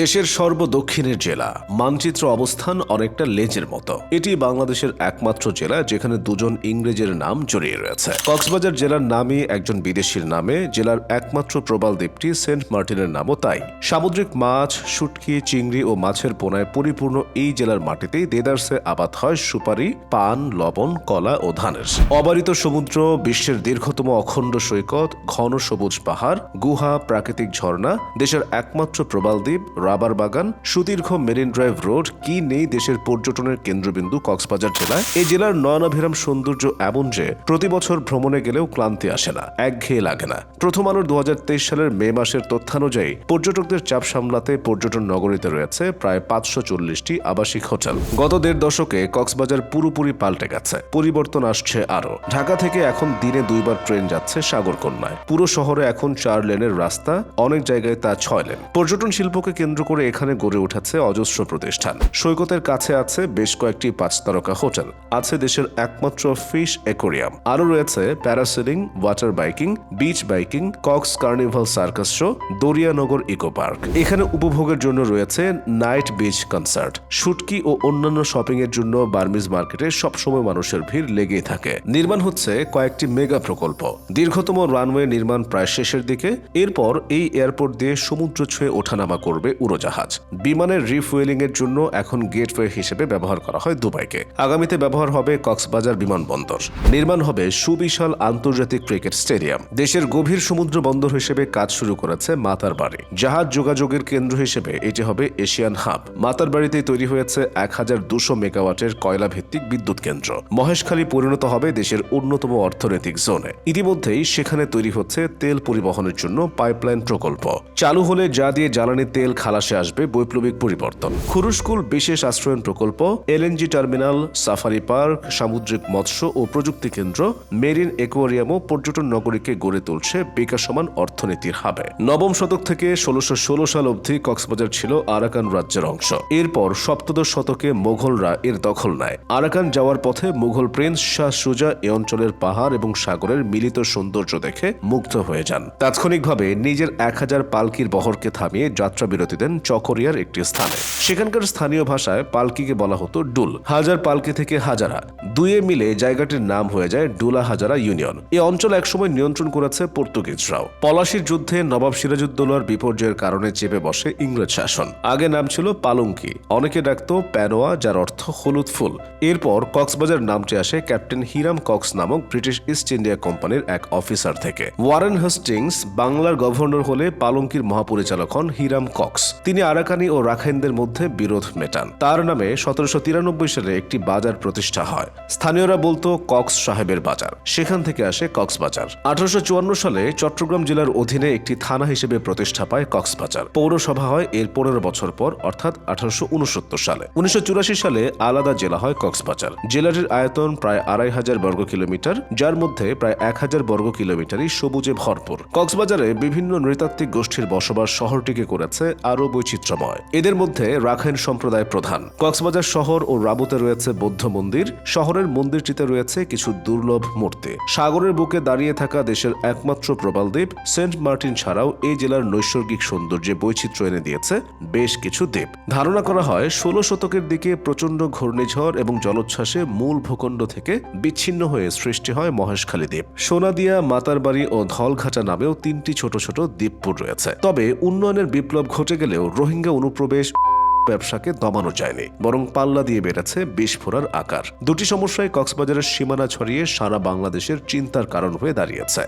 দেশের সর্বদক্ষিণের জেলা। মানচিত্র অবস্থান অনেকটা লেজের মতো। এটি বাংলাদেশের একমাত্র জেলা যেখানে দুজন ইংরেজের নাম জড়িয়ে রয়েছে। কক্সবাজার জেলার নামই একজন বিদেশির নামে জেলার একমাত্র প্রবাল দ্বীপটি সেন্ট মার্টিনের নামও তাই। সামুদ্রিক মাছ, শুটকি, চিংড়ি ও মাছের পোনায় পরিপূর্ণ এই জেলার মাটিতেই দেদার্সে আবাদ হয় সুপারি, পান, লবণ, কলা ও ধানের। অবারিত সমুদ্র, বিশ্বের দীর্ঘতম অখণ্ড সৈকত, ঘন সবুজ পাহাড়, গুহা, প্রাকৃতিক ঝর্ণা, দেশের একমাত্র প্রবাল দ্বীপ রাবার বাগান, সুদীর্ঘ মেরিন ড্রাইভ রোড, কি নেই দেশের পর্যটনের কেন্দ্রবিন্দু কক্সবাজার জেলায়? এই জেলার নয়নাভিরাম সৌন্দর্য এমন যে, প্রতি বছর ভ্রমণে গেলেও ক্লান্তি আসে না, একঘেয়ে লাগে না। প্রথম আলোর দু সালের মে মাসের তথ্যানুযায়ী, পর্যটকদের চাপ সামলাতে পর্যটন নগরীতে রয়েছে প্রায় পাঁচশো চল্লিশটি আবাসিক হোটেল। গত দেড় দশকে কক্সবাজার পুরোপুরি পাল্টে গেছে, পরিবর্তন আসছে আরও। ঢাকা থেকে এখন দিনে দুইবার ট্রেন যাচ্ছে সাগরকন্যায়। পুরো শহরে এখন চার লেনের রাস্তা, অনেক জায়গায় তা ছয় লেন। পর্যটন শিল্পকে কেন্দ্র করে এখানে গড়ে উঠেছে অজস্র প্রতিষ্ঠান। সৈকতের কাছে আছে বেশ কয়েকটি পাঁচ তারকা হোটেল। আছে দেশের একমাত্র ফিশ অ্যাকোরিয়াম। আরও রয়েছে parasailing, water biking, beach biking, Cox carnival circus show, Dariyanagar eco park. এখানে উপভোগের জন্য রয়েছে নাইট বিচ কনসার্ট। শুটকি ও অন্যান্য শপিং এর জন্য বার্মিজ মার্কেটে সবসময় মানুষের ভিড় লেগেই থাকে। নির্মাণ হচ্ছে কয়েকটি মেগা প্রকল্প। দীর্ঘতম রানওয়ে নির্মাণ প্রায় শেষের দিকে। এরপর এই এয়ারপোর্ট দিয়ে সমুদ্র ছুঁয়ে ওঠানামা করবে উড়োজাহাজ। বিমানের রিফুয়েলিং এর জন্য এখন গেটওয়ে হিসেবে ব্যবহার করা হয় দুবাইকে। আগামীতে ব্যবহার হবে কক্সবাজার বিমানবন্দর। নির্মাণ হবে সুবিশাল আন্তর্জাতিক ক্রিকেট স্টেডিয়াম। দেশের গভীর সমুদ্র বন্দর হিসেবে কাজ শুরু করেছে মাতার বাড়ি। জাহাজ যোগাযোগের কেন্দ্র হিসেবে এটি হবে এশিয়ান হাব। মাতার বাড়িতে তৈরি হয়েছে এক হাজার দুশো মেগাওয়াটের কয়লা ভিত্তিক বিদ্যুৎ কেন্দ্র। মহেশখালী পরিণত হবে দেশের অন্যতম অর্থনৈতিক জোনে। ইতিমধ্যেই সেখানে তৈরি হচ্ছে তেল পরিবহনের জন্য পাইপলাইন প্রকল্প। চালু হলে যা দিয়ে জ্বালানি তেল খালাসে আসবে বৈপ্লবিক পরিবর্তন। খুরুশকুল বিশেষ আশ্রয়ন প্রকল্প, এলএনজি টার্মিনাল, সাফারি পার্ক, সামুদ্রিক মৎস্য ও প্রযুক্তি কেন্দ্র, মেরিন একুয়ারিয়াম ও পর্যটন নগরীকে গড়ে তুলছে বিকাশমান অর্থনীতির হাবে। নবম শতক থেকে ষোলোশো ষোলো সাল অবধি কক্সবাজার ছিল আরাকান রাজ্যের অংশ। এরপর সপ্তদশ শতকে মোঘলরা এর দখল নেয়। আরাকান যাওয়ার পথে মুঘল প্রিন্স শাহ সুজা এ অঞ্চলের পাহাড় এবং সাগরের মিলিত সৌন্দর্য দেখে মুগ্ধ হয়ে যান। তাৎক্ষণিকভাবে নিজের এক হাজার পালকির বহরকে থামিয়ে যাত্রা বিরতি দেন চকরিয়ার একটি স্থানে। সেখানকার স্থানীয় ভাষায় পালকিকে বলা হতো ডুল। হাজার পালকি থেকে হাজারা। দুয়ে মিলে জায়গাটির নাম হয়ে যায় ডুলা হাজারা ইউনিয়ন। এই অঞ্চল একসময় নিয়ন্ত্রণ করেছে পর্তুগিজরাও। পলাশির যুদ্ধে নবাব সিরাজউদ্দৌলার বিপর্যয়ের কারণে চেপে বসে ইংরেজ শাসন। আগে নাম ছিল পালঙ্কি। অনেকে ডাকত প্যানোয়া যার অর্থ হলুদ ফুল। এরপর কক্সবাজার নামটি আসে ক্যাপ্টেন হিরাম কক্স নামক ব্রিটিশ ইস্ট ইন্ডিয়া কোম্পানির এক অফিসার থেকে। ওয়ারেন হাস্টিংস বাংলার গভর্নর হলে পালঙ্কির মহাপরিচালক হন হিরাম কক্স। তিনি আরাকানি ও রাখাইনদের মধ্যে বিরোধ মেটান। তার নামে সতেরোশো তিরানব্বই সালে একটি বাজার প্রতিষ্ঠা হয়। স্থানীয়রা বলতো, কক্স সাহেবের বাজার। সেখান থেকে আসে কক্সবাজার আঠারোশো চুয়ান্ন সালে চট্টগ্রাম জেলার অধীনে একটি থানা হিসেবে প্রতিষ্ঠা পায় কক্সবাজার পৌরসভা হয় এর পনেরো বছর পর, অর্থাৎ আঠারোশো সালে। উনিশশো সালে আলাদা জেলা হয় কক্সবাজার জেলাটির আয়তন প্রায় আড়াই হাজার বর্গ কিলোমিটার, যার মধ্যে প্রায় এক হাজার বর্গ কিলোমিটারই সবুজে ভরপুর। কক্সবাজারে বিভিন্ন নৃতাত্ত্বিক গোষ্ঠীর বসবাস শহরটিকে করেছে আরও বৈচিত্র্যময় এদের মধ্যে রাখাইন সম্প্রদায় প্রধান। কক্সবাজার শহর ও রাবুতে রয়েছে বৌদ্ধ মন্দির। শহরের মন্দিরটিতে রয়েছে কিছু দুর্লভ মূর্তি। সাগরের বুকে দাঁড়িয়ে থাকা দেশের একমাত্র প্রবালদ্বীপ সেন্ট মার্টিন ছাড়াও এই জেলার নৈসর্গিক সৌন্দর্যে বৈচিত্র্য এনে দিয়েছে বেশ কিছু দ্বীপ। ধারণা করা হয়, ষোলো শতকের দিকে প্রচণ্ড ঘূর্ণিঝড় এবং জলোচ্ছ্বাসে মূল ভূখণ্ড থেকে বিচ্ছিন্ন হয়ে সৃষ্টি হয় মহেশখালী দ্বীপ। সোনাদিয়া, মাতারবাড়ি ও ধলঘাটা নামেও তিনটি ছোট ছোট দ্বীপপুর রয়েছে। তবে উন্নয়নের বিপ্লব ঘটে গেলেও রোহিঙ্গা অনুপ্রবেশ ব্যবসাকে দমানো যায়নি, বরং পাল্লা দিয়ে বেড়েছে বিস্ফোরার আকার। দুটি সমস্যায় কক্সবাজারের সীমানা ছড়িয়ে সারা বাংলাদেশের চিন্তার কারণ হয়ে দাঁড়িয়েছে।